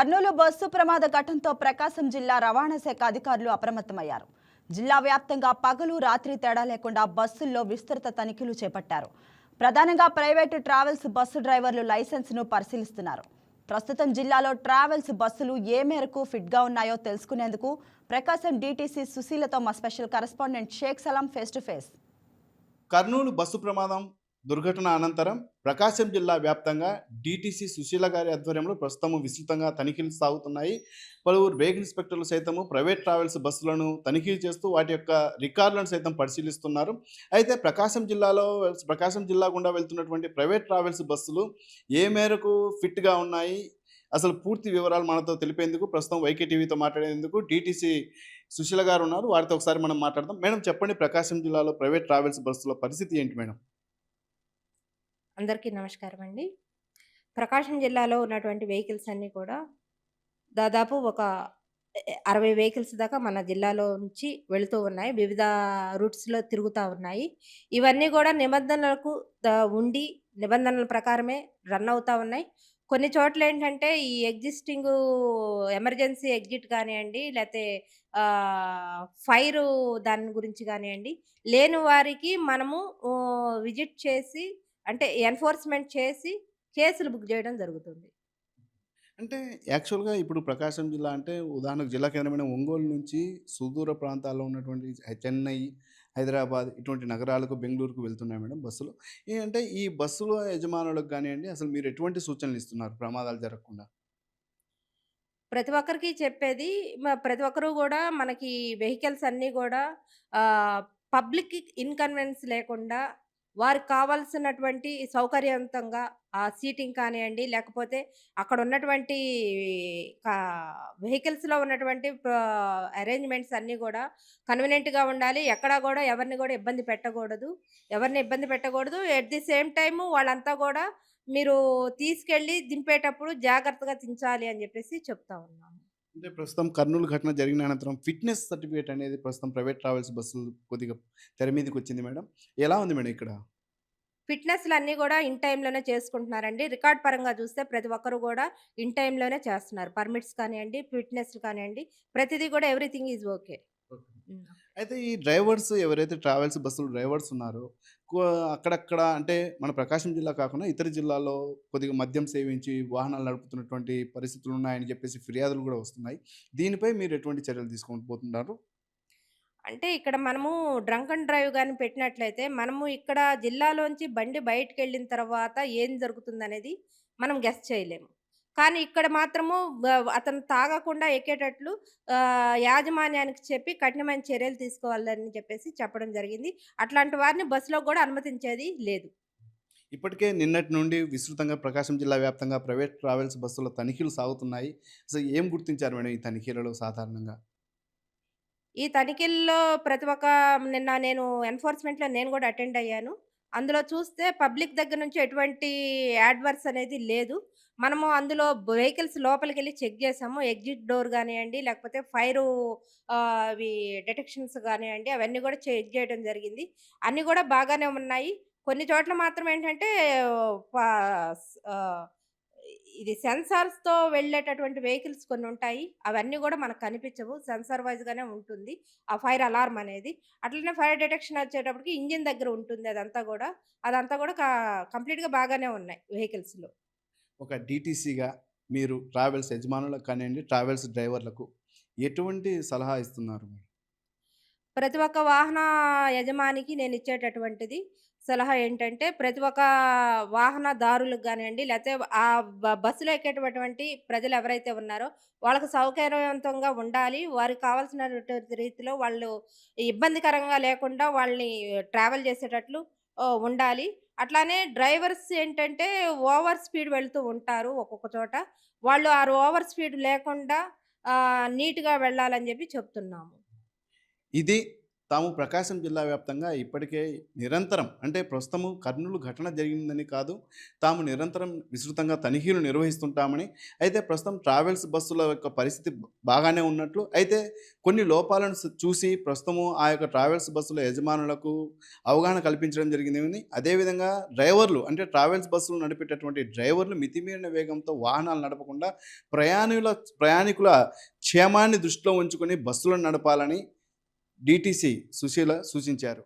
Kurnool bus ప్రమాద ఘటనతో ప్రకాశం జిల్లా రవాణా శాఖ అధికారులు అప్రమత్తమయ్యారు. జిల్లా వ్యాప్తంగా పగలు రాత్రి తేడా లేకుండా బస్సుల్లో విస్తృత తనిఖీలు చేపట్టారు. ప్రధానంగా ప్రైవేటు ట్రావెల్స్ బస్సు డ్రైవర్లు లైసెన్స్ను పరిశీలిస్తున్నారు. ప్రస్తుతం జిల్లాలో ట్రావెల్స్ బస్సులు ఏ మేరకు ఫిట్గా ఉన్నాయో తెలుసుకునేందుకు ప్రకాశం డీటీసీ సుశీలతో మా special correspondent Shaik Salam face to face. Kurnool bus ప్రమాదం దుర్ఘటన అనంతరం ప్రకాశం జిల్లా వ్యాప్తంగా డీటీసీ సుశీల గారి ఆధ్వర్యంలో ప్రస్తుతం విస్తృతంగా తనిఖీలు సాగుతున్నాయి. పలువురు బ్రేక్ ఇన్స్పెక్టర్లు సైతము ప్రైవేట్ ట్రావెల్స్ బస్సులను తనిఖీలు చేస్తూ వాటి యొక్క రికార్డులను సైతం పరిశీలిస్తున్నారు. అయితే ప్రకాశం జిల్లాలో ప్రకాశం జిల్లా గుండా వెళ్తున్నటువంటి ప్రైవేట్ ట్రావెల్స్ బస్సులు ఏ మేరకు ఫిట్గా ఉన్నాయి? అసలు పూర్తి వివరాలు మనతో తెలిపేందుకు ప్రస్తుతం వైకే టీవీతో మాట్లాడేందుకు డీటీసీ సుశీల గారు ఉన్నారు. వారితో ఒకసారి మనం మాట్లాడదాం. మేడం చెప్పండి ప్రకాశం జిల్లాలో ప్రైవేట్ ట్రావెల్స్ బస్సుల పరిస్థితి ఏంటి మేడం? అందరికీ నమస్కారం అండి. ప్రకాశం జిల్లాలో ఉన్నటువంటి వెహికల్స్ అన్నీ కూడా దాదాపు ఒక అరవై వెహికల్స్ దాకా మన జిల్లాలో నుంచి వెళుతూ ఉన్నాయి. వివిధ రూట్స్లో తిరుగుతూ ఉన్నాయి. ఇవన్నీ కూడా నిబంధనలకు ఉండి నిబంధనల ప్రకారమే రన్ అవుతూ ఉన్నాయి. కొన్ని చోట్ల ఏంటంటే ఈ ఎగ్జిస్టింగ్ ఎమర్జెన్సీ ఎగ్జిట్ కానివ్వండి లేకపోతే ఫైర్ దాని గురించి కానివ్వండి లేని వారికి మనము విజిట్ చేసి అంటే ఎన్ఫోర్స్మెంట్ చేసి కేసులు బుక్ చేయడం జరుగుతుంది. అంటే యాక్చువల్గా ఇప్పుడు ప్రకాశం జిల్లా అంటే ఉదాహరణకు జిల్లా కేంద్రమైన ఒంగోలు నుంచి సుదూర ప్రాంతాల్లో ఉన్నటువంటి చెన్నై హైదరాబాద్ ఇటువంటి నగరాలకు బెంగళూరుకు వెళ్తున్నాయి మేడం బస్సులు. అంటే ఈ బస్సుల యజమానులకు కానివ్వండి అసలు మీరు ఎటువంటి సూచనలు ఇస్తున్నారు ప్రమాదాలు జరగకుండా? ప్రతి ఒక్కరికి చెప్పేది ప్రతి ఒక్కరు కూడా మనకి వెహికల్స్ అన్నీ కూడా పబ్లిక్ ఇన్కన్వీనియన్స్ లేకుండా వారికి కావాల్సినటువంటి సౌకర్యవంతంగా ఆ సీటింగ్ కానివ్వండి లేకపోతే అక్కడ ఉన్నటువంటి వెహికల్స్లో ఉన్నటువంటి అరేంజ్మెంట్స్ అన్నీ కూడా కన్వీనియంట్గా ఉండాలి. ఎక్కడా కూడా ఎవరిని కూడా ఇబ్బంది పెట్టకూడదు. ఎవరిని ఇబ్బంది పెట్టకూడదు. ఎట్ ది సేమ్ టైము వాళ్ళంతా కూడా మీరు తీసుకెళ్ళి దింపేటప్పుడు జాగ్రత్తగా దించాలి అని చెప్పేసి చెప్తా ఉన్నాము అంటే ప్రస్తుతం కర్నూలు ఘటన జరిగిన అనంతరం ఫిట్నెస్ సర్టిఫికేట్ అనేది ప్రస్తుతం ప్రైవేట్ ట్రావెల్స్ బస్సులు కొద్దిగా తెర మీదకి వచ్చింది మేడం. ఎలా ఉంది మేడం ఇక్కడ? ఫిట్నెస్లు అన్నీ కూడా ఇన్ టైంలోనే చేసుకుంటున్నారండి. రికార్డ్ పరంగా చూస్తే ప్రతి ఒక్కరు కూడా ఇన్ టైంలోనే చేస్తున్నారు. పర్మిట్స్ కానివ్వండి ఫిట్నెస్ కానివ్వండి ప్రతిదీ కూడా ఎవ్రీథింగ్ ఈజ్ ఓకే. అయితే ఈ డ్రైవర్స్ ఎవరైతే ట్రావెల్స్ బస్సులు డ్రైవర్స్ ఉన్నారో కో- అక్కడక్కడ అంటే మన ప్రకాశం జిల్లా కాకుండా ఇతర జిల్లాల్లో కొద్దిగా మద్యం సేవించి వాహనాలు నడుపుతున్నటువంటి పరిస్థితులు ఉన్నాయని చెప్పేసి ఫిర్యాదులు కూడా వస్తున్నాయి. దీనిపై మీరు ఎటువంటి చర్యలు తీసుకొని పోతున్నారు అంటే ఇక్కడ మనము డ్రంక్ అండ్ డ్రైవ్ కానీ పెట్టినట్లయితే మనము ఇక్కడ జిల్లాలోంచి బండి బయటకు వెళ్ళిన తర్వాత ఏం జరుగుతుంది అనేది మనం గెస్ట్ చేయలేము. కానీ ఇక్కడ మాత్రము అతను తాగకుండా ఎక్కేటట్లు యాజమాన్యానికి చెప్పి కఠినమైన చర్యలు తీసుకోవాలని చెప్పేసి చెప్పడం జరిగింది. అట్లాంటి వారిని బస్సులో కూడా అనుమతించేది లేదు. ఇప్పటికే నిన్నటి నుండి విస్తృతంగా ప్రకాశం జిల్లా వ్యాప్తంగా ప్రైవేట్ ట్రావెల్స్ బస్సుల తనిఖీలు సాగుతున్నాయి. అసలు ఏం గుర్తించారు మేడం ఈ తనిఖీలలో సాధారణంగా? ఈ తనిఖీల్లో ప్రతి ఒక్క నిన్న నేను ఎన్ఫోర్స్మెంట్లో నేను కూడా అటెండ్ అయ్యాను. అందులో చూస్తే పబ్లిక్ దగ్గర నుంచి ఎటువంటి యాడ్వర్స్ అనేది లేదు. మనము అందులో వెహికల్స్ లోపలికి వెళ్ళి చెక్ చేసాము. ఎగ్జిట్ డోర్ కానివ్వండి లేకపోతే ఫైర్ అవి డిటెక్షన్స్ కానివ్వండి అవన్నీ కూడా చెక్ చేయడం జరిగింది. అన్నీ కూడా బాగానే ఉన్నాయి. కొన్ని చోట్ల మాత్రం ఏంటంటే ఇది సెన్సార్స్తో వెళ్ళేటటువంటి వెహికల్స్ కొన్ని ఉంటాయి. అవన్నీ కూడా మనకు కనిపించవు. సెన్సార్ వైజ్గానే ఉంటుంది. ఆ ఫైర్ అలారం అనేది. అట్లనే ఫైర్ డిటెక్షన్ వచ్చేటప్పటికి ఇంజిన్ దగ్గర ఉంటుంది అదంతా కూడా. అదంతా కూడా కంప్లీట్గా బాగానే ఉన్నాయి వెహికల్స్లో. ఒక డీటీసీగా మీరు ట్రావెల్స్ యజమానులకు కానివ్వండి ట్రావెల్స్ డ్రైవర్లకు ఎటువంటి సలహా ఇస్తున్నారు మీరు? ప్రతి ఒక్క వాహన యజమానికి నేను ఇచ్చేటటువంటిది సలహా ఏంటంటే ప్రతి ఒక్క వాహనదారులకు కానివ్వండి లేకపోతే ఆ బ- బస్సులో ఎక్కేటటువంటి ప్రజలు ఎవరైతే ఉన్నారో వాళ్ళకి సౌకర్యవంతంగా ఉండాలి. వారికి కావాల్సినటువంటి రీతిలో వాళ్ళు ఇబ్బందికరంగా లేకుండా వాళ్ళని ట్రావెల్ చేసేటట్లు ఆ, ఉండాలి. అట్లానే డ్రైవర్స్ ఏంటంటే ఓవర్ స్పీడ్ వెళ్తూ ఉంటారు ఒక్కొక్క చోట. వాళ్ళు ఆ ఓవర్ స్పీడ్ లేకుండా ఆ, నీట్గా వెళ్ళాలని చెప్పి చెప్తున్నాము. ఇది తాము ప్రకాశం జిల్లా వ్యాప్తంగా ఇప్పటికే నిరంతరం అంటే ప్రస్తుతము కర్నూలు ఘటన జరిగిందని కాదు తాము నిరంతరం విస్తృతంగా తనిఖీలు నిర్వహిస్తుంటామని అయితే ప్రస్తుతం ట్రావెల్స్ బస్సుల యొక్క పరిస్థితి బాగానే ఉన్నట్లు అయితే కొన్ని లోపాలను చూసి ప్రస్తుతము ఆ యొక్క ట్రావెల్స్ బస్సుల యజమానులకు అవగాహన కల్పించడం జరిగింది అదేవిధంగా డ్రైవర్లు అంటే ట్రావెల్స్ బస్సులు నడిపేటటువంటి డ్రైవర్లు మితిమీరిన వేగంతో వాహనాలు నడపకుండా ప్రయాణికుల ప్రయాణికుల క్షేమాన్ని దృష్టిలో ఉంచుకొని బస్సులను నడపాలని డిటిసి సుశీల సూచించారు.